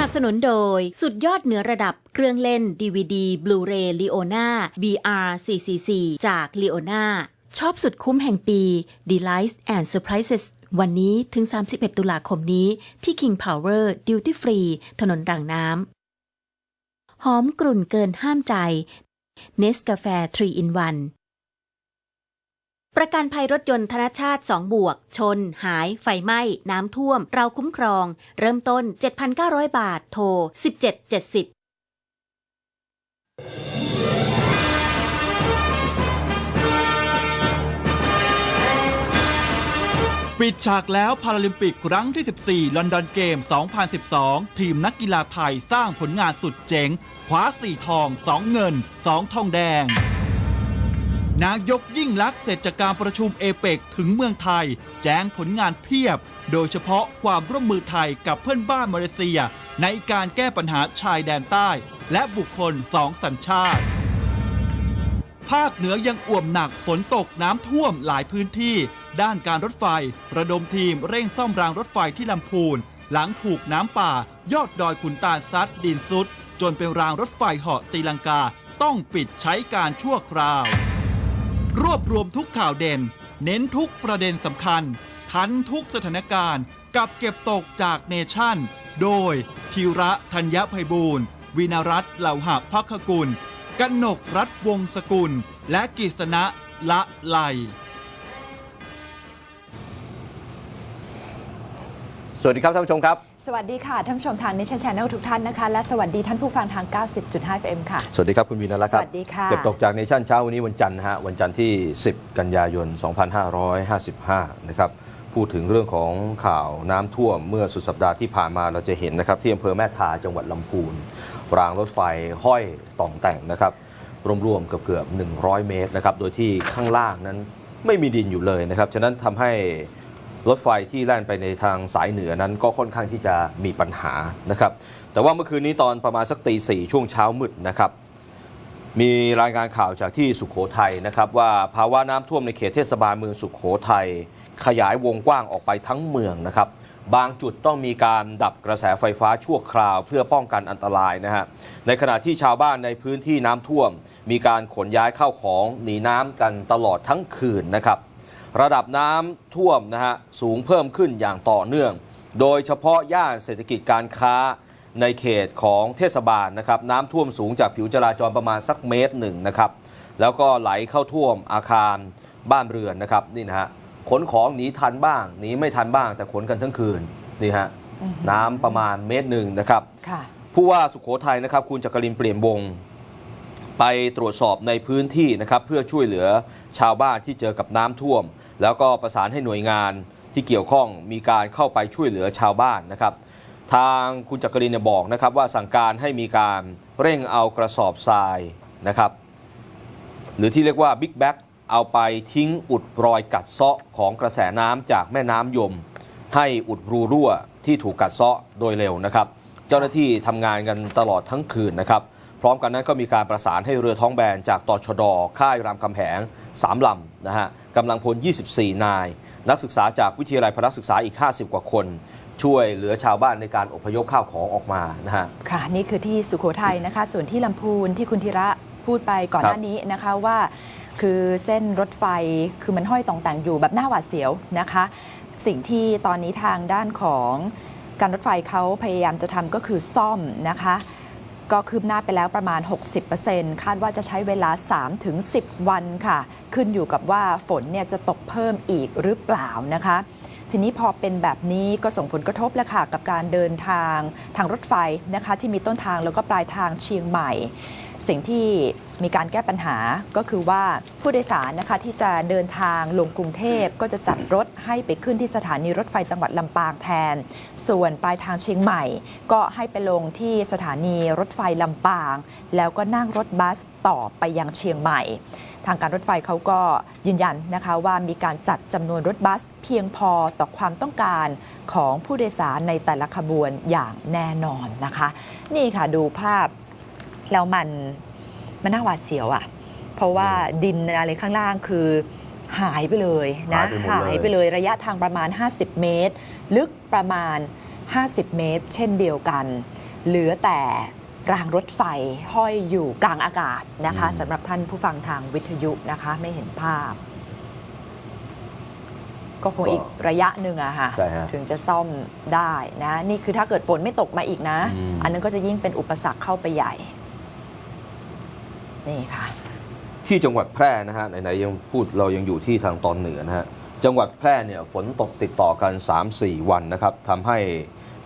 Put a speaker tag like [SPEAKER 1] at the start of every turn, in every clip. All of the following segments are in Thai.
[SPEAKER 1] นับสนุนโดย สุดยอดเหนือระดับเครื่องเล่น DVD Blu-ray Leona VR 444 จาก Leona ชอบสุดคุ้มแห่งปี Delights and Surprises วันนี้ถึง 31 ตุลาคมนี้ที่ King Power Duty Free ถนนรางน้ำหอมกลุ่นเกินห้ามใจเนสกาแฟ3 in 1 ประกันภัยรถยนต์ธนชาติ 2 บวก ชน หาย ไฟไหม้ น้ำท่วม เราคุ้มครอง เริ่มต้น 7,900 บาท โทร 1770
[SPEAKER 2] ปิดฉากแล้วพาราลิมปิกครั้งที่ 14 ลอนดอนเกม 2012 ทีมนักกีฬาไทยสร้างผลงานสุดเจ๋งคว้า 4 ทอง 2 เงิน 2 ทองแดง นายกยิ่งลักษณ์เสร็จจากการประชุมเอเปกถึงเมืองไทย แจ้งผลงานเพียบ โดยเฉพาะความร่วมมือไทยกับเพื่อนบ้านมาเลเซีย ในการแก้ปัญหาชายแดนใต้ และบุคคลสองสัญชาติ ภาคเหนือยังอ่วมหนักฝนตกน้ำท่วมหลายพื้นที่ ด้านการรถไฟ ระดมทีมเร่งซ่อมรางรถไฟที่ลำพูน หลังถูกน้ำป่า ยอดดอยขุนตาลซัดดินซุด จนเป็นรางรถไฟเหาะตีลังกา ต้องปิดใช้การชั่วคราว วบรวมทุกข่าวเด่น เน้นทุกประเด็นสำคัญ ทันทุกสถานการณ์ กับเก็บตกจากเนชั่น โดยธีระธัญญภัยบูรณ์ วินรัตน์เหล่าหะพักกุลกนกรัฐวงศกุล และกิษณะละไล
[SPEAKER 3] สวัสดีครับท่านผู้ชมครับ
[SPEAKER 4] สวัสดีค่ะท่านผู้ชมทางนิชชันแนลทุกท่านนะคะ และสวัสดีท่านผู้ฟังทาง 90.5 FM ค่ะ
[SPEAKER 3] สวัสดีครับคุณวีนรัตน์ครับ
[SPEAKER 4] สวัสดีค่ะ
[SPEAKER 3] เก็บตกจากเนชั่นเช้าวันนี้วันจันทร์นะฮะวันจันทร์ที่ 10 กันยายน 2555 นะครับ พูดถึงเรื่องของข่าวน้ำท่วมเมื่อสุดสัปดาห์ที่ผ่านมาเราจะเห็นนะครับที่อำเภอแม่ทาจังหวัดลำพูน รางรถไฟห้อยต่องแต่งนะครับรวมๆเกือบเกือบๆ100 เมตรนะครับโดยที่ข้างล่างนั้นไม่มีดินอยู่เลยนะครับฉะนั้นทำให้ รถไฟที่แล่นไปในทางสายเหนือนั้นก็ค่อนข้างที่จะมีปัญหานะครับ แต่ว่าเมื่อคืนนี้ตอนประมาณสักตีสี่ช่วงเช้ามืดนะครับ มีรายงานข่าวจากที่สุขโขทัยนะครับว่าภาวะน้ำท่วมในเขตเทศบาลเมืองสุขโขทัยขยายวงกว้างออกไปทั้งเมืองนะครับบางจุดต้องมีการดับกระแสไฟฟ้าชั่วคราวเพื่อป้องกันอันตรายนะฮะ ในขณะที่ชาวบ้านในพื้นที่น้ำท่วม มีการขนย้ายเข้าของหนีน้ำกันตลอดทั้งคืนนะครับ ระดับน้ำท่วมนะฮะสูงเพิ่มขึ้นอย่างต่อเนื่อง โดยเฉพาะย่านเศรษฐกิจการค้าในเขตของเทศบาลนะครับน้ำท่วมสูงจากผิวจราจรประมาณสักเมตรหนึ่งนะครับแล้วก็ไหลเข้าท่วมอาคารบ้านเรือนนะครับนี่นะฮะขนของหนีทันบ้างหนีไม่ทันบ้าง แต่ขนกันทั้งคืนนี่ฮะน้ำประมาณเมตรหนึ่งนะครับ
[SPEAKER 4] ค่ะ
[SPEAKER 3] ผู้ว่าสุขโขทัยนะครับ คุณจักรินเปลี่ยนวงศ์ไปตรวจสอบในพื้นที่นะครับเพื่อช่วยเหลือชาวบ้านที่เจอกับน้ำท่วม แล้วก็ประสานให้หน่วยงานที่เกี่ยวข้องมีการเข้าไปช่วยเหลือชาวบ้านนะครับ ทางคุณจักรินบอกนะครับว่าสั่งการให้มีการเร่งเอากระสอบทรายนะครับ หรือที่เรียกว่าบิ๊กแบ็กเอาไปทิ้งอุดรอยกัดเซาะของกระแสน้ำจากแม่น้ำยม ให้อุดรูรั่วที่ถูกกัดเซาะโดยเร็วนะครับ เจ้าหน้าที่ทำงานกันตลอดทั้งคืนนะครับ พร้อมกันนั้นก็มีการประสานให้เรือท้องแบนจากตชดค่ายรามคำแหง3ลำนะฮะ กำลังพล 24 นาย นักศึกษาจากวิทยาลัยพละศึกษาอีก 50 กว่าคน ช่วยเหลือชาวบ้านในการอพยพข้าวของออกมานะฮะ
[SPEAKER 4] ค่ะ นี่คือที่สุโขทัยนะคะ ส่วนที่ลำพูนที่คุณธีระพูดไปก่อนหน้านี้นะคะว่าคือเส้นรถไฟคือมันห้อยตองแต่งอยู่แบบหน้าหวาดเสียวนะคะ สิ่งที่ตอนนี้ทางด้านของการรถไฟเขาพยายามจะทำก็คือซ่อมนะคะ ก็คืบหน้าไปแล้วประมาณ 60%คาดว่าจะใช้เวลา 3-10 วันค่ะ ขึ้นอยู่กับว่าฝนเนี่ยจะตกเพิ่มอีกหรือเปล่านะคะ ทีนี้พอเป็นแบบนี้ก็ส่งผลกระทบแล้วค่ะ กับการเดินทางทางรถไฟนะคะ ที่มีต้นทางแล้วก็ปลายทางเชียงใหม่ สิ่งที่มีการแก้ปัญหาก็คือว่าผู้โดยสารนะคะที่จะเดินทางลงกรุงเทพก็จะจัดรถให้ไปขึ้นที่สถานีรถไฟจังหวัดลำปางแทน ส่วนปลายทางเชียงใหม่ ก็ให้ไปลงที่สถานีรถไฟลำปาง แล้วก็นั่งรถบัสต่อไปยังเชียงใหม่ ทางการรถไฟเขาก็ยืนยันนะคะว่ามีการจัดจำนวนรถบัสเพียงพอต่อความต้องการของผู้โดยสารในแต่ละขบวนอย่างแน่นอนนะคะ นี่ค่ะดูภาพ แล้วมันมันน่าหวาดเสียวอะ่ะ เพราะว่าดินอะไรข้างล่างคือหายไปเลยนะ
[SPEAKER 3] หายไปหมดเลย
[SPEAKER 4] ไปเลยระยะทางประมาณ 50 เมตร ลึกประมาณ 50 เมตร เช่นเดียวกัน เหลือแต่รางรถไฟห้อยอยู่กลางอากาศนะคะ
[SPEAKER 3] อืม
[SPEAKER 4] สำหรับท่านผู้ฟังทางวิทยุนะคะไม่เห็นภาพ ก็คงอีกระยะหนึ่งอะค่ะ
[SPEAKER 3] ใช่ฮะ
[SPEAKER 4] ถึงจะซ่อมได้นะ นี่คือถ้าเกิดฝนไม่ตกมาอีกนะ
[SPEAKER 3] อืม
[SPEAKER 4] อันนั้นก็จะยิ่งเป็นอุปสรรคเข้าไปใหญ่ นี่ค่ะ
[SPEAKER 3] ที่จังหวัดแพร่นะฮะไหนๆยังพูดเรายังอยู่ที่ทางตอนเหนือนะฮะจังหวัดแพร่เนี่ยฝนตกติดต่อกัน 3-4 วันนะครับทำให้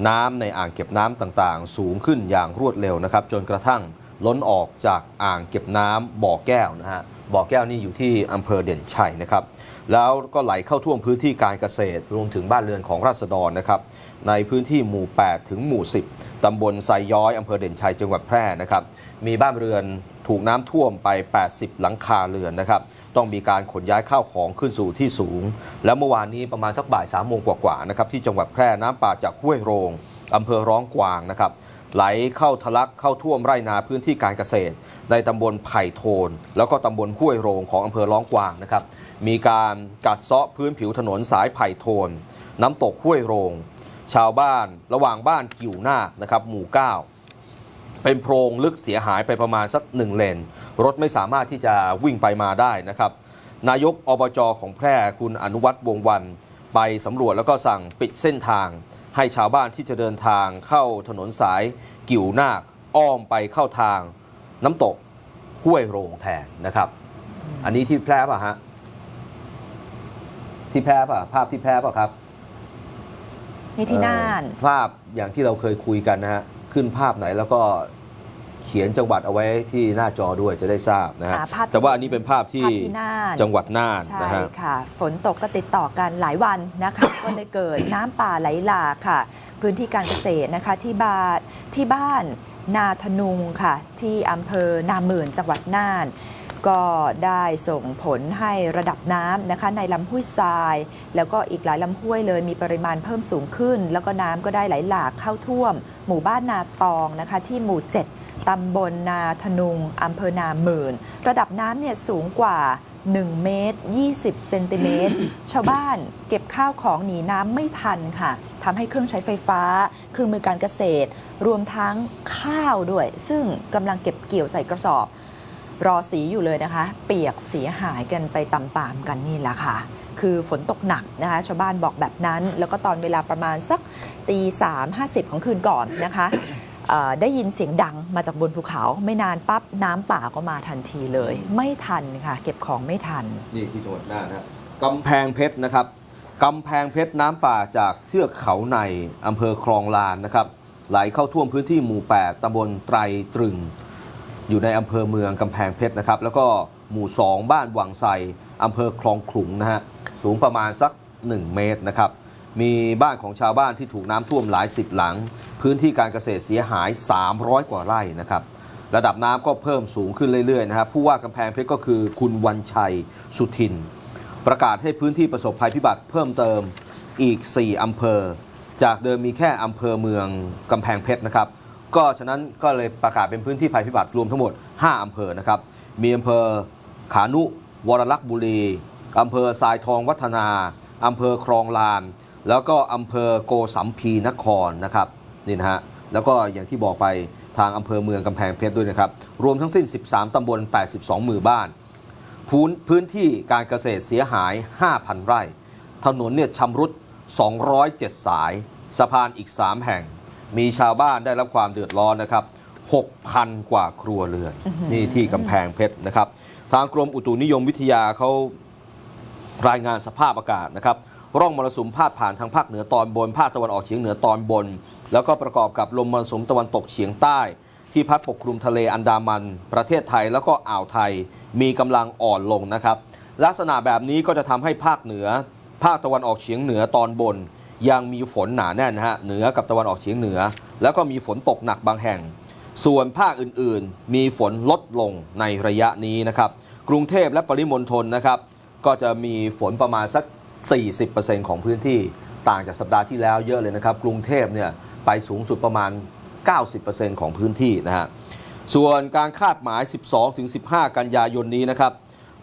[SPEAKER 3] น้ำในอ่างเก็บน้ำต่างๆ สูงขึ้นอย่างรวดเร็วนะครับ จนกระทั่งล้นออกจากอ่างเก็บน้ำบ่อแก้วนะฮะบ่อแก้วนี่อยู่ที่อำเภอเด่นชัยนะครับ แล้วก็ไหลเข้าท่วมพื้นที่การเกษตร รวมถึงบ้านเรือนของราษฎรนะครับ ในพื้นที่หมู่ 8 ถึงหมู่ 10 ตำบลไซย้อยอำเภอเด่นชัยจังหวัดแพร่นะครับ มีบ้านเรือนถูกน้ำท่วมไป 80 หลังคาเรือนนะครับ ต้องมีการขนย้ายข้าวของขึ้นสู่ที่สูง แล้วเมื่อวานนี้ประมาณสักบ่าย3โมงกว่าๆนะครับที่จังหวัดแพร่น้ำป่าจากห้วยโรงอำเภอร้องกวางนะครับไหลเข้าทะลักเข้าท่วมไร่นาพื้นที่การเกษตร ในตำบลไผ่โทน แล้วก็ตำบลห้วยโรงของอำเภอร้องกวางนะครับ มีการกัดเซาะพื้นผิวถนนสายไผ่โทน น้ำตกห้วยโรง ชาวบ้านระหว่างบ้านกิ่วนาคนะครับหมู่ 9 เป็นโพรงลึกเสียหายไปประมาณสักหนึ่งเลน รถไม่สามารถที่จะวิ่งไปมาได้นะครับ นายกอบจของแพร่คุณอนุวัฒน์วงศ์วัน ไปสำรวจแล้วก็สั่งปิดเส้นทาง ให้ชาวบ้านที่จะเดินทางเข้าถนนสายกิ่วนาคอ้อมไปเข้าทาง น้ำตกห้วยโรงแทนนะครับ อันนี้ที่แพร่ป่ะฮะที่แพร่ป่ะภาพที่แพร่ป่ะครับ
[SPEAKER 4] นี่ที่น่าน
[SPEAKER 3] เอ่อภาพอย่างที่เราเคยคุยกันนะฮะ ขึ้นภาพไหนแล้วก็เขียนจังหวัดเอาไว้ที่หน้าจอด้วยจะได้ทราบนะฮะ
[SPEAKER 4] อ่าภาพที่
[SPEAKER 3] แต่ว่าอันนี้เป็นภาพที่
[SPEAKER 4] ภาพที่น่าน
[SPEAKER 3] จังหวัดน่าน
[SPEAKER 4] ใช่
[SPEAKER 3] นะฮะ
[SPEAKER 4] ค่ะ ฝนตกก็ติดต่อกันหลายวันนะคะ ก็เลยเกิดน้ำป่าไหลหลากค่ะ พื้นที่การเกษตรนะคะที่บ้านที่บ้านนาทนุงค่ะ ที่อำเภอนาหมื่นจังหวัดน่าน ก็ได้ส่งผลให้ระดับน้ำนะคะในลำห้วยทราย แล้วก็อีกหลายลำห้วยเลยมีปริมาณเพิ่มสูงขึ้น แล้วก็น้ำก็ได้ไหลหลากเข้าท่วม หมู่บ้านนาตองนะคะที่หมู่ 7ตำบลนาทนุงอำเภอนาหมื่น ระดับน้ำเนี่ยสูงกว่า 1 เมตร 20 เซนติเมตร ชาวบ้านเก็บข้าวของหนีน้ำไม่ทันค่ะทำให้เครื่องใช้ไฟฟ้า เครื่องมือการเกษตร รวมทั้งข้าวด้วย ซึ่งกำลังเก็บเกี่ยวใส่กระสอบ รอสีอยู่เลยนะคะ เปียกเสียหายกันไปตามๆกันนี่แหละค่ะ คือฝนตกหนักนะคะ ชาวบ้านบอกแบบนั้น แล้วก็ตอนเวลาประมาณสักตีสามห้าสิบของคืนก่อนนะคะได้ยินเสียงดังมาจากบนภูเขาไม่นานปั๊บน้ำป่าก็มาทันทีเลย ไม่ทันค่ะ เก็บของไม่ทัน
[SPEAKER 3] นี่ที่จังหวัดน่านนะฮะกำแพงเพชรนะครับกำแพงเพชรน้ำป่าจากเทือกเขาในอำเภอคลองลานนะครับ ไหลเข้าท่วมพื้นที่หมู่ 8ตำบลไตรตรึง อยู่ในอำเภอเมืองกำแพงเพชรนะครับ แล้วก็หมู่ 2 บ้านวังไซอำเภอคลองขลุงนะฮะสูงประมาณสัก 1 เมตรนะครับ มีบ้านของชาวบ้านที่ถูกน้ำท่วมหลายสิบหลัง พื้นที่การเกษตรเสียหาย 300 กว่าไร่นะครับระดับน้ำก็เพิ่มสูงขึ้นเรื่อยๆนะครับผู้ว่ากำแพงเพชรก็คือคุณวันชัยสุทิน ประกาศให้พื้นที่ประสบภัยพิบัติเพิ่มเติมอีก 4 อำเภอ จากเดิมมีแค่อำเภอเมืองกำแพงเพชรนะครับ ก็ฉะนั้นก็เลยประกาศเป็นพื้นที่ภัยพิบัติรวมทั้งหมด 5 อำเภอนะครับ มีอำเภอขานุ วรลักษ์บุรี อำเภอทรายทองวัฒนา อำเภอคลองลาน แล้วก็อำเภอโกสัมพีนครนะครับนี่นะฮะแล้วก็อย่างที่บอกไปทางอำเภอเมืองกำแพงเพชรด้วยนะครับ รวมทั้งสิ้น 13 ตำบล 82 หมู่บ้านพื้นพื้นที่การเกษตรเสียหาย 5,000 ไร่ ถนนเนี่ยชำรุด 207 สาย สะพานอีก 3 แห่ง มีชาวบ้านได้รับความเดือดร้อนนะครับ 6,000 กว่าครัวเรือน นี่ที่กำแพงเพชรนะครับ ทางกรมอุตุนิยมวิทยาเขารายงานสภาพอากาศนะครับ ร่องมรสุมพาดผ่านทางภาคเหนือตอนบน ภาคตะวันออกเฉียงเหนือตอนบน แล้วก็ประกอบกับลมมรสุมตะวันตกเฉียงใต้ ที่พัดปกคลุมทะเลอันดามัน ประเทศไทยแล้วก็อ่าวไทย มีกำลังอ่อนลงนะครับ ลักษณะแบบนี้ก็จะทำให้ภาคเหนือ ภาคตะวันออกเฉียงเหนือตอนบน ยังมีฝนหนาแน่นนะฮะเหนือกับตะวันออกเฉียงเหนือ แล้วก็มีฝนตกหนักบางแห่ง ส่วนภาคอื่นๆ มีฝนลดลงในระยะนี้นะครับกรุงเทพและปริมณฑลนะครับก็จะมีฝนประมาณสัก 40%ของพื้นที่ต่างจากสัปดาห์ที่แล้วเยอะเลยนะครับ กรุงเทพเนี่ยไปสูงสุดประมาณ 90%ของพื้นที่นะฮะส่วนการคาดหมาย 12-15 กันยายนนี้นะครับ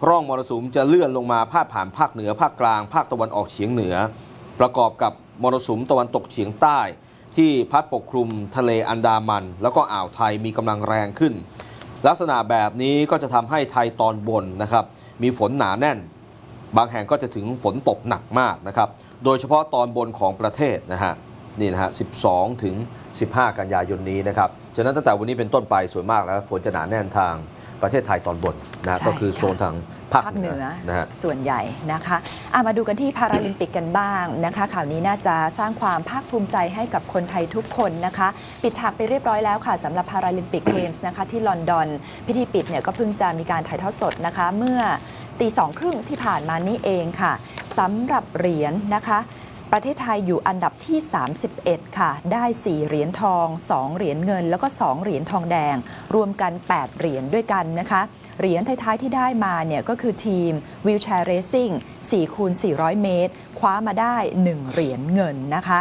[SPEAKER 3] ร่องมรสุมจะเลื่อนลงมาพาดผ่านภาคเหนือภาคกลาง ภาคตะวันออกเฉียงเหนือ ประกอบกับมรสุมตะวันตกเฉียงใต้ ที่พัดปกคลุมทะเลอันดามัน แล้วก็อ่าวไทยมีกำลังแรงขึ้น ลักษณะแบบนี้ก็จะทำให้ไทยตอนบนนะครับ มีฝนหนาแน่น บางแห่งก็จะถึงฝนตกหนักมากนะครับ โดยเฉพาะตอนบนของประเทศนะฮะนี่นะฮะ 12 ถึง 15 กันยายนนี้นะครับ ฉะนั้นตั้งแต่วันนี้เป็นต้นไปส่วนมากแล้ว ฝนจะหนาแน่นทาง ประเทศไทยตอนบนนะ
[SPEAKER 4] ใช่
[SPEAKER 3] ก็คือ
[SPEAKER 4] ค่ะ
[SPEAKER 3] โซนทางภาค
[SPEAKER 4] ภาค
[SPEAKER 3] เห
[SPEAKER 4] เห
[SPEAKER 3] นื
[SPEAKER 4] นื
[SPEAKER 3] อ
[SPEAKER 4] อ
[SPEAKER 3] นะฮะ
[SPEAKER 4] ส่วนใหญ่นะคะอะมาดูกันที่พาราลิมปิกกันบ้างนะคะ ข่าวนี้น่าจะสร้างความภาคภูมิใจให้กับคนไทยทุกคนนะคะ ปิดฉากไปเรียบร้อยแล้วค่ะสำหรับพาราลิมปิกเกมส์นะคะที่ลอนดอน พิธีปิดเนี่ยก็เพิ่งจะมีการถ่ายทอดสดนะคะ เมื่อตีสองครึ่งที่ผ่านมานี้เองค่ะสำหรับเหรียญนะคะ ประเทศไทยอยู่อันดับที่ 31 ค่ะ ได้ 4 เหรียญทอง 2 เหรียญเงิน แล้วก็ 2 เหรียญทองแดง รวมกัน 8 เหรียญด้วยกันนะคะ เหรียญท้ายๆที่ได้มาเนี่ยก็คือทีมวิวแชร์เรซิ่ง4คูณ400 เมตร คว้ามาได้ 1 เหรียญเงินนะคะ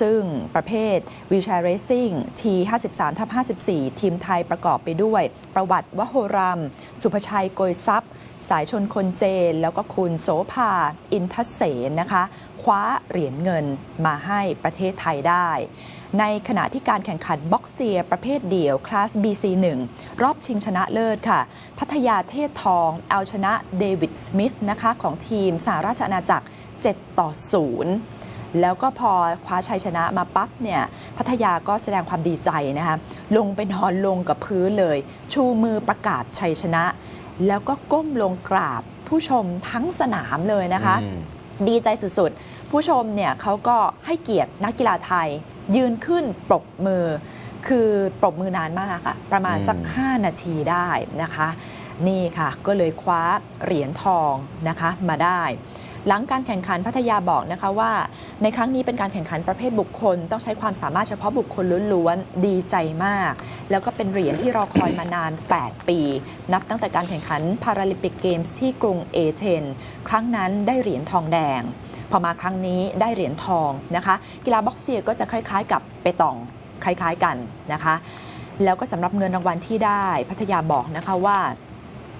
[SPEAKER 4] ซึ่งประเภทวิวแชร์เรซิ่งที53ทับ54 ทีมไทยประกอบไปด้วย ประวัติวโหรัมสุภชัยโกยทรัพย์ สายชนคนเจน แล้วก็คุณโสภา อินทเสนนะคะ คว้าเหรียญเงินมาให้ประเทศไทยได้ ในขณะที่การแข่งขันบ็อกเซียประเภทเดี่ยวคลาส BC1 รอบชิงชนะเลิศค่ะ พัทยาเทศทอง เอาชนะเดวิดสมิธนะคะของทีมสหราชอาณาจักร 7 ต่อ 0 แล้วก็พอคว้าชัยชนะมาปั๊บเนี่ยพัทยาก็แสดงความดีใจนะคะลงไปนอนลงกับพื้นเลย ชูมือประกาศชัยชนะ แล้วก็ก้มลงกราบผู้ชมทั้งสนามเลยนะคะ
[SPEAKER 3] อืม
[SPEAKER 4] ดีใจสุดๆ ผู้ชมเนี่ยเขาก็ให้เกียรตินักกีฬาไทย ยืนขึ้นปรบมือ คือปรบมือนานมากอะประมาณสัก
[SPEAKER 3] อืม
[SPEAKER 4] 5นาทีได้นะคะ นี่ค่ะก็เลยคว้าเหรียญทองนะคะมาได้ หลังการแข่งขันพัทยาบอกนะคะว่า ในครั้งนี้เป็นการแข่งขันประเภทบุคคล ต้องใช้ความสามารถเฉพาะบุคคลล้วนๆดีใจมาก แล้วก็เป็นเหรียญที่รอคอยมานาน 8 ปี นับตั้งแต่การแข่งขันพาราลิมปิกเกมส์ที่กรุงเอเธนครั้งนั้นได้เหรียญทองแดง พอมาครั้งนี้ได้เหรียญทองนะคะ กีฬาบ็อกเซียก็จะคล้าย ๆ กับเปตองคล้ายๆกันนะคะ แล้วก็สำหรับเงินรางวัลที่ได้พัทยาบอกนะคะว่า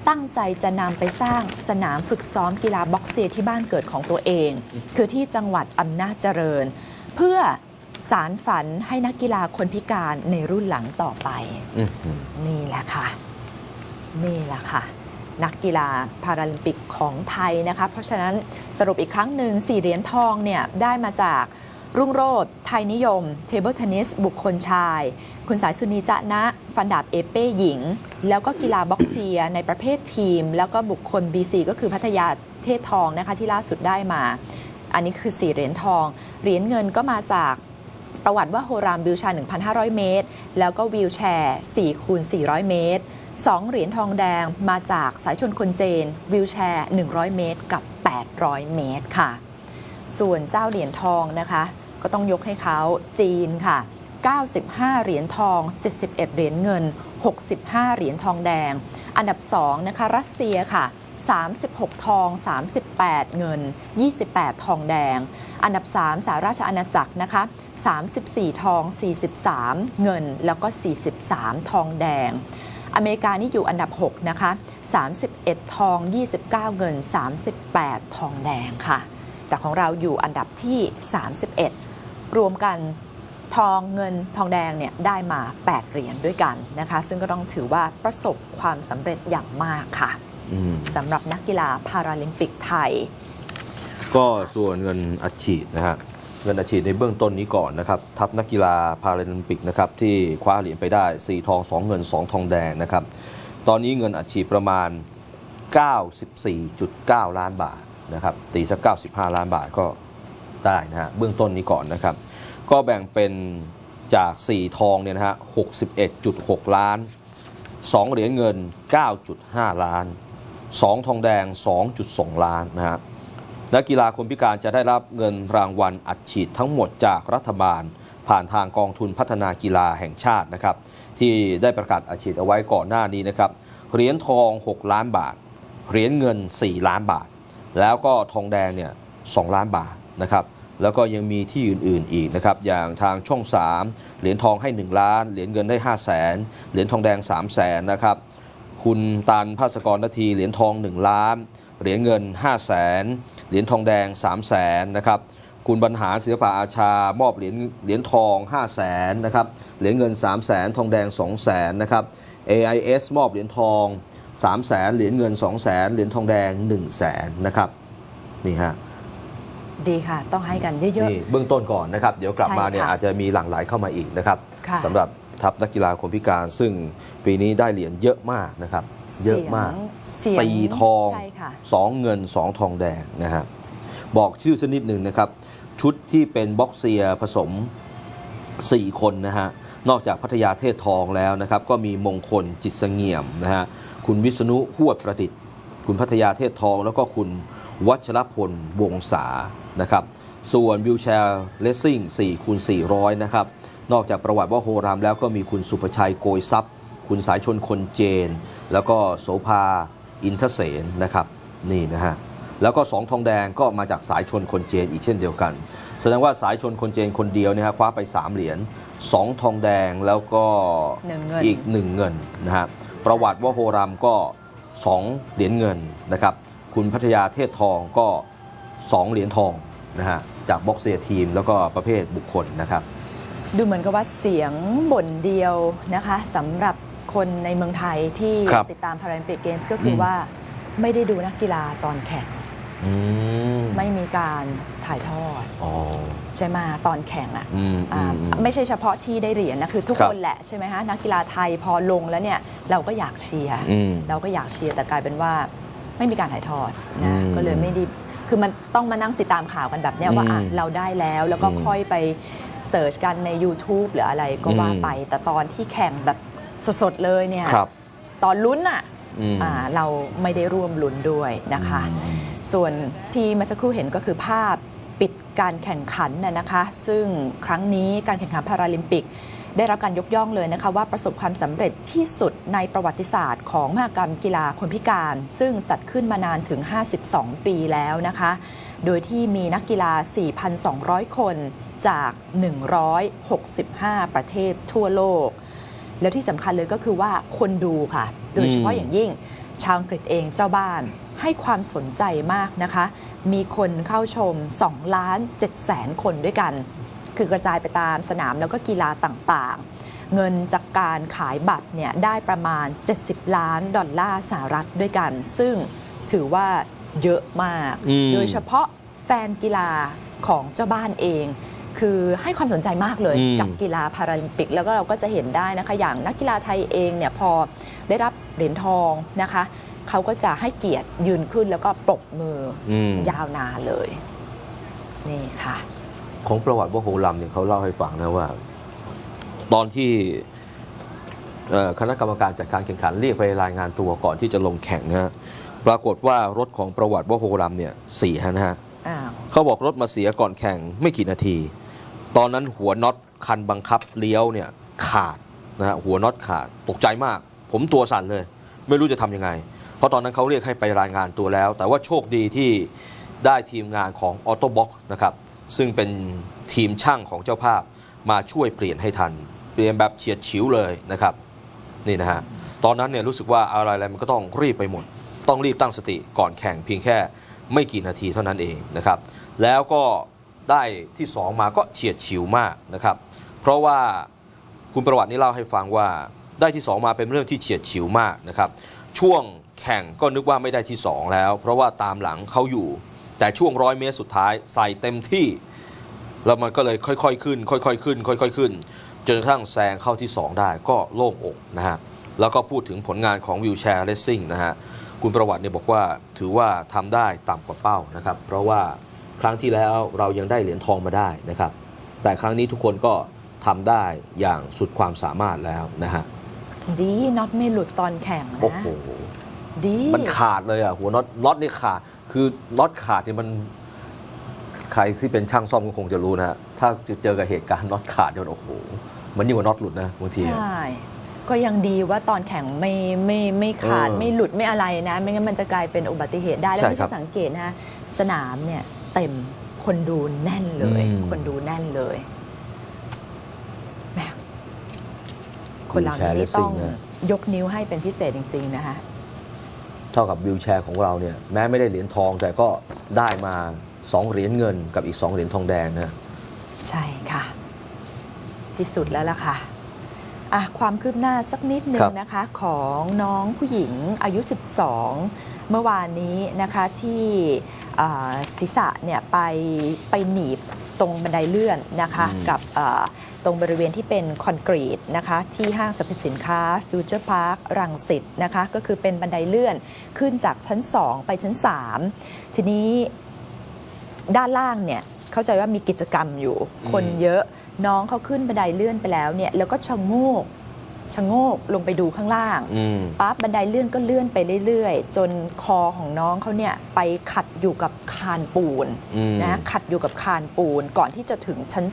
[SPEAKER 4] ตั้งใจจะนำไปสร้างสนามฝึกซ้อมกีฬาบ็อกเซียที่บ้านเกิดของตัวเอง คือที่จังหวัดอำนาจเจริญ เพื่อสารฝันให้นักกีฬาคนพิการในรุ่นหลังต่อไป
[SPEAKER 3] อื้อหือ
[SPEAKER 4] นี่แหละค่ะ นี่แหละค่ะ นักกีฬาพาราลิมปิกของไทยนะคะ เพราะฉะนั้นสรุปอีกครั้งหนึ่งสี่เหรียญทองเนี่ยได้มาจาก รุ่งโรจน์ไทยนิยม เทเบิลเทนนิส บุคคลชาย คุณสายสุนีจะนะ ฟันดาบเอเป้หญิง แล้วก็กีฬาบ็อกเซียในประเภททีม แล้วก็บุคคล BC ก็คือพัทยาเทศทองนะคะที่ล่าสุดได้มา อันนี้คือ 4 เหรียญทอง เหรียญเงินก็มาจากประวัติว่าโฮรามวิวแชร์1,500 เมตร แล้วก็วิวแชร์4คูณ400 เมตร 2 เหรียญทองแดงมาจากสายชนคนเจนวิวแชร์ 100 เมตร กับ 800 เมตรค่ะ ส่วนเจ้าเหรียญทองนะคะ ก็ต้องยกให้เขาจีนค่ะ 95 เหรียญทอง 71 เหรียญเงิน 65 เหรียญทองแดง อันดับ 2 นะคะ รัสเซียค่ะ 36 ทอง 38 เงิน 28 ทองแดง อันดับ 3 สหราชอาณาจักรนะคะ 34 ทอง 43 เงิน แล้วก็ 43 ทองแดง อเมริกานี่อยู่อันดับ 6 นะคะ 31 ทอง 29 เงิน 38 ทองแดงค่ะ แต่ของเราอยู่อันดับที่ 31 รวมกันทองเงินทองแดงเนี่ยได้มา 8 เหรียญด้วยกันนะคะ ซึ่งก็ต้องถือว่าประสบความสำเร็จอย่างมากค่ะ
[SPEAKER 3] อืม
[SPEAKER 4] สำหรับนักกีฬาพาราลิมปิกไทย
[SPEAKER 3] ก็ส่วนเงินอัดฉีดนะฮะเงินอัดฉีดในเบื้องต้นนี้ก่อนนะครับ ทัพนักกีฬาพาราลิมปิกนะครับที่คว้าเหรียญไปได้ 4 ทอง 2 เงิน 2 ทองแดงนะครับ ตอนนี้เงินอัดฉีดประมาณ 94.9 ล้านบาทนะครับตีสัก95 ล้านบาทก็ ได้นะฮะเบื้องต้นนี้ก่อนนะครับ ก็แบ่งเป็นจาก 4 ทองเนี่ยนะฮะ61.6 ล้าน 2 เหรียญเงิน 9.5 ล้าน 2 ทองแดง 2.2 ล้านนะฮะนักกีฬาคนพิการจะได้รับเงินรางวัลอัดฉีดทั้งหมดจากรัฐบาล ผ่านทางกองทุนพัฒนากีฬาแห่งชาตินะครับ ที่ได้ประกาศอัดฉีดเอาไว้ก่อนหน้านี้นะครับเหรียญทอง 6 ล้านบาท เหรียญเงิน 4 ล้านบาท แล้วก็ทองแดงเนี่ย 2 ล้านบาท นะครับแล้วก็ยังมีที่อื่นๆอีกนะครับอย่างทางช่อง 3 เหรียญทองให้ 1 ล้าน เหรียญเงินได้ 5 0 0แสนเหรียญทองแดง 3 0 0แสนนะครับคุณตันภาสกรนาทีเหรียญทอง 1 ล้าน เหรียญเงิน 5 0 0แสนเหรียญทองแดง 3 0 0แสนนะครับคุณบรรหารศิลปะอาชามอบเหรียญเหรียญทอง 5 0 0แสนนะครับเหรียญเงิน 3 0 0แสนทองแดง 2 0 0แสนนะครับ AIS มอบเหรียญทอง 3 0 0แสนเหรียญเงิน 2 0 0แสนเหรียญทองแดง 1 0 0 0 0แสนนะครับนี่ฮะ
[SPEAKER 4] ดีค่ะ ต้องให้กันเยอะ
[SPEAKER 3] นี่เบื้องต้นก่อนนะครับ เดี๋ยวกลับมาเนี่ย
[SPEAKER 4] ใช่ค่ะ
[SPEAKER 3] อาจจะมีหลั่งไหลเข้ามาอีกนะครับ
[SPEAKER 4] ค่ะ
[SPEAKER 3] สำหรับทัพนักกีฬาคนพิการซึ่งปีนี้ได้เหรียญเยอะมากนะครับ
[SPEAKER 4] ๆ
[SPEAKER 3] เยอะมาก
[SPEAKER 4] เสียง
[SPEAKER 3] สี่ทอง
[SPEAKER 4] ใช่ค่ะ
[SPEAKER 3] สองเงินสองทองแดงนะฮะบอกชื่อสักนิดหนึ่งนะครับ ชุดที่เป็นบ็อกเซียผสม 4 คนนะฮะ นอกจากพัทยาเทศทองแล้วนะครับ ก็มีมงคลจิตเสงี่ยมนะฮะ คุณวิษณุหวดประดิษฐ์ คุณพัทยาเทศทอง แล้วก็คุณวัชรพลวงศา นะครับ ส่วนวิวแชร์เลสซิ่ง4คูณ400 นะครับ นอกจากประวัติว่าโฮรามแล้วก็มีคุณสุภชัยโกยทรัพย์คุณสายชนคนเจน แล้วก็โสภาอินทเสนนะครับ นี่นะฮะ แล้วก็ 2 ทองแดงก็มาจากสายชนคนเจนอีกเช่นเดียวกัน แสดงว่าสายชนคนเจนคนเดียวเนี่ยฮะคว้าไป 3 เหรียญ 2 ทองแดงแล้วก็
[SPEAKER 4] หนึ่งเงิน
[SPEAKER 3] อีก 1 เงินนะฮะ ประวัติว่าโฮรามก็ 2 เหรียญเงินนะครับ คุณพัทยาเทศทองก็ 2 เหรียญทองนะฮะจากบ็อกเซียทีมแล้วก็ประเภทบุคคลนะครับ
[SPEAKER 4] ดูเหมือนกับว่าเสียงบ่นเดียวนะคะสำหรับคนในเมืองไทยที่
[SPEAKER 3] ครับ
[SPEAKER 4] ติดตามพาราลิมปิกเกมส์ก็คืออ
[SPEAKER 3] ม
[SPEAKER 4] ว่าไม่ได้ดูนักกีฬาตอนแข่ง
[SPEAKER 3] อืม
[SPEAKER 4] ไม่มีการถ่ายทอด
[SPEAKER 3] อ๋อ
[SPEAKER 4] ใช่ไหมตอนแข่งอะ
[SPEAKER 3] อืม
[SPEAKER 4] อ่า
[SPEAKER 3] อืมอืม
[SPEAKER 4] ไม่ใใช่เฉพาะที่ได้เหรียญนะคือทุก
[SPEAKER 3] ครับ
[SPEAKER 4] คนแหละใช่ไหมฮะนักกีฬาไทยพอลงแล้วเนี่ยเราก็อยากเชียร์
[SPEAKER 3] อืม
[SPEAKER 4] เราก็อยากเชียร์แต่กลายเป็นว่าไม่มีการถ่ายทอด
[SPEAKER 3] อื
[SPEAKER 4] นะ
[SPEAKER 3] ม
[SPEAKER 4] ก็เลยไม่ได้ คือมันต้องมานั่งติดตามข่าวกันแบบเนี้ยว่าอะ
[SPEAKER 3] อืม
[SPEAKER 4] เราได้แล้วแล้วก็
[SPEAKER 3] อืม
[SPEAKER 4] ค่อยไปเสิร์ชกันใน YouTube หรืออะไรก็ว่า
[SPEAKER 3] อืม
[SPEAKER 4] ไป แต่ตอนที่แข่งแบบสดๆเลยเนี่ย
[SPEAKER 3] ครับ
[SPEAKER 4] ตอนลุ้นอะ
[SPEAKER 3] อืม
[SPEAKER 4] อ่าเราไม่ได้ร่วมลุ้นด้วยนะคะ
[SPEAKER 3] อืม
[SPEAKER 4] ส่วนที่เมื่อสักครู่เห็นก็คือภาพปิดการแข่งขันน่ะนะคะ ซึ่งครั้งนี้การแข่งขันพาราลิมปิก ได้รับการยกย่องเลยนะคะว่าประสบความสำเร็จที่สุดในประวัติศาสตร์ของมหกรรมกีฬาคนพิการ ซึ่งจัดขึ้นมานานถึง 52 ปีแล้วนะคะ โดยที่มีนักกีฬา 4,200 คนจาก 165 ประเทศทั่วโลก แล้วที่สำคัญเลยก็คือว่าคนดูค่ะ โดยเฉพาะอย่างยิ่งชาวอังกฤษเองเจ้าบ้านให้ความสนใจมากนะคะ มีคนเข้าชม 2 ล้าน7แสนคนด้วยกัน คือกระจายไปตามสนามแล้วก็กีฬาต่างๆ เงินจากการขายบัตรเนี่ยได้ประมาณ 70 ล้านดอลลาร์สหรัฐด้วยกัน ซึ่งถือว่าเยอะมาก
[SPEAKER 3] อืม
[SPEAKER 4] โดยเฉพาะแฟนกีฬาของเจ้าบ้านเองคือให้ความสนใจมากเลย
[SPEAKER 3] อืม
[SPEAKER 4] กับกีฬาพาราลิมปิก แล้วก็เราก็จะเห็นได้นะคะ อย่างนักกีฬาไทยเองเนี่ยพอได้รับเหรียญทองนะคะเขาก็จะให้เกียรติยืนขึ้นแล้วก็ปรบมืออ
[SPEAKER 3] อืม
[SPEAKER 4] ยาวนานเลย นี่ค่ะ
[SPEAKER 3] ของประวัติว่าโฮลัมเนี่ยเขาเล่าให้ฟังนะว่า ตอนที่คณะกรรมการจัดการแข่งขันเรียกไปรายงานตัวก่อนที่จะลงแข่งนะฮะปรากฏว่ารถของประวัติว่าโฮลัมเนี่ยเสียนะฮะเขาบอกรถมาเสียก่อนแข่งไม่กี่นาที ตอนนั้นหัวน็อตคันบังคับเลี้ยวเนี่ยขาดนะฮะหัวน็อตขาดตกใจมาก ผมตัวสั่นเลย ไม่รู้จะทำยังไง เพราะตอนนั้นเขาเรียกให้ไปรายงานตัวแล้ว แต่ว่าโชคดีที่ได้ทีมงานของออโต้บ็อกนะครับ ซึ่งเป็นทีมช่างของเจ้าภาพมาช่วยเปลี่ยนให้ทัน เปลี่ยนแบบเฉียดฉิวเลยนะครับนี่นะฮะตอนนั้นเนี่ยรู้สึกว่าอะไรอะไรมันก็ต้องรีบไปหมด ต้องรีบตั้งสติก่อนแข่งเพียงแค่ไม่กี่นาทีเท่านั้นเองนะครับแล้วก็ได้ที่ 2 มาก็เฉียดฉิวมากนะครับ เพราะว่าคุณประวัตินี่เล่าให้ฟังว่าได้ที่ 2 มาเป็นเรื่องที่เฉียดฉิวมากนะครับ ช่วงแข่งก็นึกว่าไม่ได้ที่ 2 แล้ว เพราะว่าตามหลังเขาอยู่ แต่ช่วงร้อยเมตรสุดท้ายใส่เต็มที่ แล้วมันก็เลยค่อยๆขึ้น ค่อยๆขึ้น ค่อย ๆขึ้น จนกระทั่งแซงเข้าที่ 2 ได้ก็โล่งอกนะฮะแล้วก็พูดถึงผลงานของวิวแชร์เลสซิ่งนะฮะคุณประวัติเนี่ยบอกว่าถือว่าทำได้ต่ำกว่าเป้านะครับ เพราะว่าครั้งที่แล้วเรายังได้เหรียญทองมาได้นะครับ แต่ครั้งนี้ทุกคนก็ทำได้อย่างสุดความสามารถแล้วนะฮะ
[SPEAKER 4] ดีน็อตไม่หลุดตอนแข่ง
[SPEAKER 3] โอ้
[SPEAKER 4] นะ
[SPEAKER 3] โห
[SPEAKER 4] ดี
[SPEAKER 3] มันขาดเลยอะหัวน็อตน็อตนี่ขาด คือน็อตขาดเนี่ยมันใครที่เป็นช่างซ่อมก็คงจะรู้นะฮะถ้าเจอกับเหตุการณ์น็อตขาดเนี่ยโอ้โหมันยิ่งกว่าน็อตหลุดนะบางทีอะ
[SPEAKER 4] ใช่ก็ยังดีว่าตอนแข่งไม่ไม่ไม่ขาด
[SPEAKER 3] เออ
[SPEAKER 4] ไม่หลุดไม่อะไรนะ ไม่งั้นมันจะกลายเป็นอุบัติเหตุได้แล้ว
[SPEAKER 3] ใช่
[SPEAKER 4] ที่
[SPEAKER 3] ครับ
[SPEAKER 4] สังเกตนะสนามเนี่ยเต็มคนดูแน่นเลย
[SPEAKER 3] อืม
[SPEAKER 4] คนดูแน่นเลยแหมคนเหล่านี้ต้องยกนิ้วให้เป็นพิเศษจริง ๆ นะคะ
[SPEAKER 3] เท่ากับวิวแชร์ของเราเนี่ยแม้ไม่ได้เหรียญทองแต่ก็ได้มาสองเหรียญเงินกับอีกสองเหรียญทองแดงนะ
[SPEAKER 4] ใช่ค่ะ ที่สุดแล้วล่ะค่ะอะ ความคืบหน้าสักนิดนึ
[SPEAKER 3] ครั
[SPEAKER 4] ง
[SPEAKER 3] บ
[SPEAKER 4] นะคะของน้องผู้หญิงอายุ 12 เมื่อวานนี้นะคะที่อ่าศีรษะเนี่ยไปไปหนีบ ตรงบันไดเลื่อนนะคะกับอ่าตรงบริเวณที่เป็นคอนกรีตนะคะที่ห้างสรรพสินค้าฟิวเจอร์พาร์ครังสิตนะคะก็คือเป็นบันไดเลื่อนขึ้นจากชั้น 2 ไปชั้น 3 ทีนี้ด้านล่างเนี่ยเข้าใจว่ามีกิจกรรมอยู่
[SPEAKER 3] อืม
[SPEAKER 4] คนเยอะน้องเขาขึ้นบันไดเลื่อนไปแล้วเนี่ยแล้วก็ชะโงก ชะโงกลงไปดูข้างล่าง
[SPEAKER 3] อืม
[SPEAKER 4] ปั๊บบันไดเลื่อนก็เลื่อนไปเรื่อยๆ จนคอของน้องเขาเนี่ยไปขัดอยู่กับคานปูน
[SPEAKER 3] อืม
[SPEAKER 4] นะขัดอยู่กับคานปูนก่อนที่จะถึงชั้น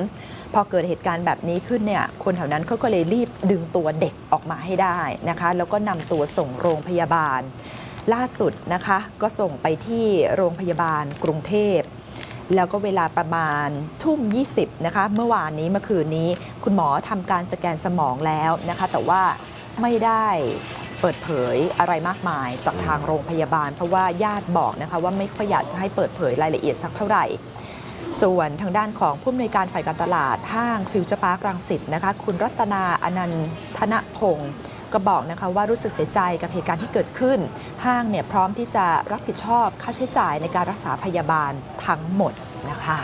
[SPEAKER 4] 3 พอเกิดเหตุการณ์แบบนี้ขึ้นเนี่ยคนแถวนั้นเขาก็เลยรีบดึงตัวเด็กออกมาให้ได้นะคะ แล้วก็นำตัวส่งโรงพยาบาล ล่าสุดนะคะก็ส่งไปที่โรงพยาบาลกรุงเทพ แล้วก็เวลาประมาณทุ่ม 20 นะคะ เมื่อวานนี้เมื่อคืนนี้ คุณหมอทำการสแกนสมองแล้วนะคะ แต่ว่าไม่ได้เปิดเผยอะไรมากมายจากทางโรงพยาบาล เพราะว่าญาติบอกนะคะว่าไม่ค่อยอยากจะให้เปิดเผยรายละเอียดสักเท่าไหร่ ส่วนทางด้านของผู้อำนวยการฝ่ายการตลาดห้างฟิวเจอร์พาร์ครังสิตนะคะ คุณรัตนาอนันทนพงศ์ ก็บอกนะคะว่ารู้สึกเสียใจกับเหตุการณ์ที่เกิดขึ้น ห้างเนี่ยพร้อมที่จะรับผิดชอบค่าใช้จ่ายในการรักษาพยาบาลทั้งหมดนะคะ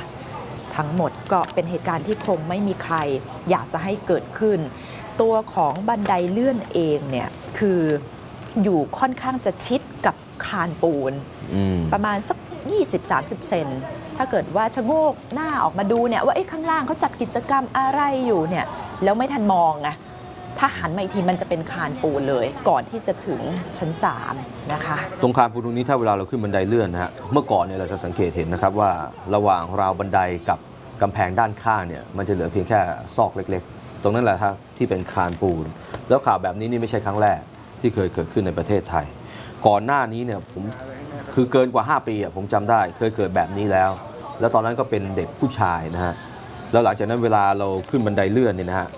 [SPEAKER 4] ทั้งหมดก็เป็นเหตุการณ์ที่คงไม่มีใครอยากจะให้เกิดขึ้น ตัวของบันไดเลื่อนเองเนี่ยคืออยู่ค่อนข้างจะชิดกับคานปูน
[SPEAKER 3] อืม
[SPEAKER 4] ประมาณสัก 20-30 เซนถ้าเกิดว่าชะโงกหน้าออกมาดูเนี่ยว่าเอ๊ะข้างล่างเขาจัดกิจกรรมอะไรอยู่เนี่ยแล้วไม่ทันมองไง ถ้าหันมาอีกทีมันจะเป็นคานปูนเลย ก่อนที่จะถึงชั้น 3 นะคะ
[SPEAKER 3] ตรงคานปูนตรงนี้ถ้าเวลาเราขึ้นบันไดเลื่อนนะฮะเมื่อก่อนเนี่ยเราจะสังเกตเห็นนะครับว่าระหว่างราวบันไดกับกำแพงด้านข้างเนี่ยมันจะเหลือเพียงแค่ซอกเล็ก ๆ ตรงนั้นแหละครับที่เป็นคานปูน แล้วข่าวแบบนี้นี่ไม่ใช่ครั้งแรกที่เคยเกิดขึ้นในประเทศไทย ก่อนหน้านี้เนี่ยผมคือเกินกว่า 5 ปีอะผมจำได้เคยเกิดแบบนี้แล้ว แล้วตอนนั้นก็เป็นเด็กผู้ชายนะฮะแล้วหลังจากนั้นเวลาเราขึ้นบันไดเลื่อนเนี่ยนะฮะ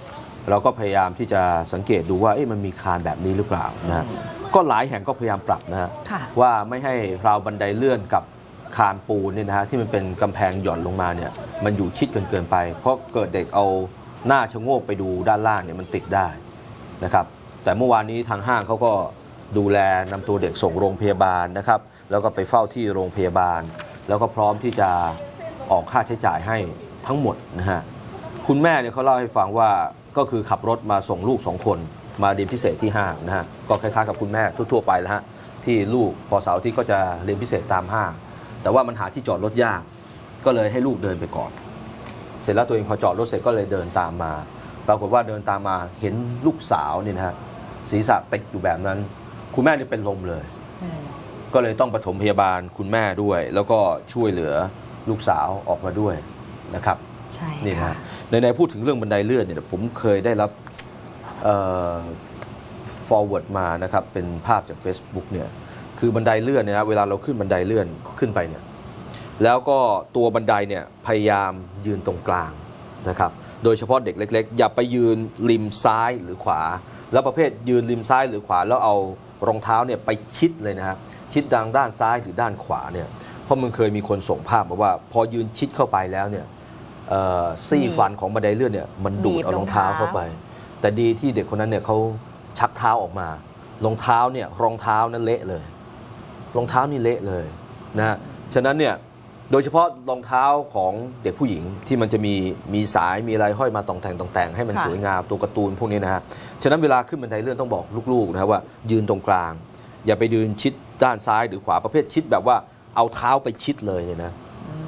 [SPEAKER 3] เราก็พยายามที่จะสังเกตดูว่าเอ๊ะมันมีคานแบบนี้หรือเปล่านะฮะก็หลายแห่งก็พยายามปรับนะฮะ
[SPEAKER 4] ค่ะ
[SPEAKER 3] ว่าไม่ให้ราวบันไดเลื่อนกับคานปูนเนี่ยนะฮะที่มันเป็นกำแพงหย่อนลงมาเนี่ยมันอยู่ชิดกันเกินไป เพราะเกิดเด็กเอาหน้าชะโงกไปดูด้านล่างเนี่ยมันติดได้นะครับแต่เมื่อวานนี้ทางห้างเขาก็ดูแลนำตัวเด็กส่งโรงพยาบาลนะครับแล้วก็ไปเฝ้าที่โรงพยาบาล แล้วก็พร้อมที่จะออกค่าใช้จ่ายให้ทั้งหมดนะฮะคุณแม่เนี่ยเขาเล่าให้ฟังว่า ก็คือขับรถมาส่งลูกสองคน มาเรียนพิเศษที่ห้างนะฮะก็คล้ายๆกับคุณแม่ทั่วๆไปแล้วฮะที่ลูกพอเสาร์อาที่ก็จะเรียนพิเศษตามห้างแต่ว่ามันหาที่จอดรถยาก ก็เลยให้ลูกเดินไปก่อน เสร็จแล้วตัวเองพอจอดรถเสร็จก็เลยเดินตามมา ปรากฏว่าเดินตามมาเห็นลูกสาวเนี่ยนะฮะศีรษะติดอยู่แบบนั้น คุณแม่เนี่ยเป็นลมเลย ก็เลยต้องปฐมพยาบาลคุณแม่ด้วย แล้วก็ช่วยเหลือลูกสาวออกมาด้วยนะครับ
[SPEAKER 4] ใช่
[SPEAKER 3] นี่
[SPEAKER 4] ค่ะ
[SPEAKER 3] ฮะ ในในพูดถึงเรื่องบันไดเลื่อนเนี่ยผมเคยได้รับ forward มานะครับเป็นภาพจาก Facebook เนี่ยคือบันไดเลื่อนเนี่ยนะเวลาเราขึ้นบันไดเลื่อนขึ้นไปเนี่ยแล้วก็ตัวบันไดเนี่ยพยายามยืนตรงกลางนะครับโดยเฉพาะเด็กเล็ก ๆ อย่าไปยืนริมซ้ายหรือขวา แล้วประเภทยืนริมซ้ายหรือขวา แล้วเอารองเท้าเนี่ยไปชิดเลยนะครับชิดทางด้านซ้ายหรือด้านขวาเนี่ยเพราะมันเคยมีคนส่งภาพมาว่า พอยืนชิดเข้าไปแล้วเนี่ย ซี่ฟันของบันไดเลื่อนเนี่ยมันดูดเอารองเท้าเข้าไป แต่ดีที่เด็กคนนั้นเนี่ยเขาชักเท้าออกมารองเท้าเนี่ยรองเท้านั้นเละเลยรองเท้านี่เละเลยนะฮะฉะนั้นเนี่ยโดยเฉพาะรองเท้าของเด็กผู้หญิงที่มันจะมีมีสายมีอะไรห้อยมาตองแต่งตองแต่งให้มัน
[SPEAKER 4] ค่ะ
[SPEAKER 3] สวยงามตัวการ์ตูนพวกนี้นะฮะฉะนั้นเวลาขึ้นบันไดเลื่อนต้องบอกลูกๆนะครับว่า ยืนตรงกลาง อย่าไปยืนชิดด้านซ้ายหรือขวาประเภทชิดแบบว่าเอาเท้าไปชิดเลยเนี่ยนะ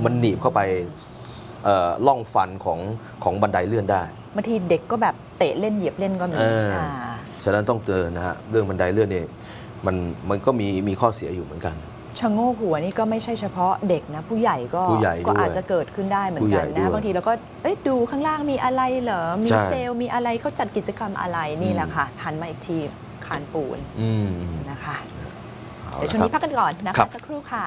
[SPEAKER 3] มันหนีบเข้าไปเอ่อ ล่องฟันของของบันไดเลื่อนได้
[SPEAKER 4] บางทีเด็กก็แบบเตะเล่นเหยียบเล่นก็มี
[SPEAKER 3] เอออ่าฉะนั้นต้องเตือนนะฮะเรื่องบันไดเลื่อนเนี่ยมันมันก็มีมีข้อเสียอยู่เหมือนกัน
[SPEAKER 4] ชะโงกหัวนี่ก็ไม่ใช่เฉพาะเด็กนะ ผู้ใหญ่ก็
[SPEAKER 3] ผู้ใหญ่
[SPEAKER 4] ก็
[SPEAKER 3] ด้วย
[SPEAKER 4] อาจจะเกิดขึ้นได้เหมือ
[SPEAKER 3] ผู้
[SPEAKER 4] น
[SPEAKER 3] ให
[SPEAKER 4] กั
[SPEAKER 3] ญ่
[SPEAKER 4] น
[SPEAKER 3] ด้
[SPEAKER 4] นะ
[SPEAKER 3] วย
[SPEAKER 4] บางทีเราก็เอ้ยดูข้างล่างมีอะไรเหรอ มี
[SPEAKER 3] ใช่
[SPEAKER 4] เซลล์มีอะไรเขาจัดกิจกรรมอะไรนี่แหละค่ะหันมาอีกทีคานปูน
[SPEAKER 3] อืม
[SPEAKER 4] นะคะ
[SPEAKER 3] เอา
[SPEAKER 4] เดี๋ยว
[SPEAKER 3] ละ
[SPEAKER 4] ช่วง
[SPEAKER 3] ครับ
[SPEAKER 4] นี้พักกันก่อนนะ
[SPEAKER 3] ครั
[SPEAKER 4] คะ
[SPEAKER 3] บ
[SPEAKER 4] สักครู่ค่ะ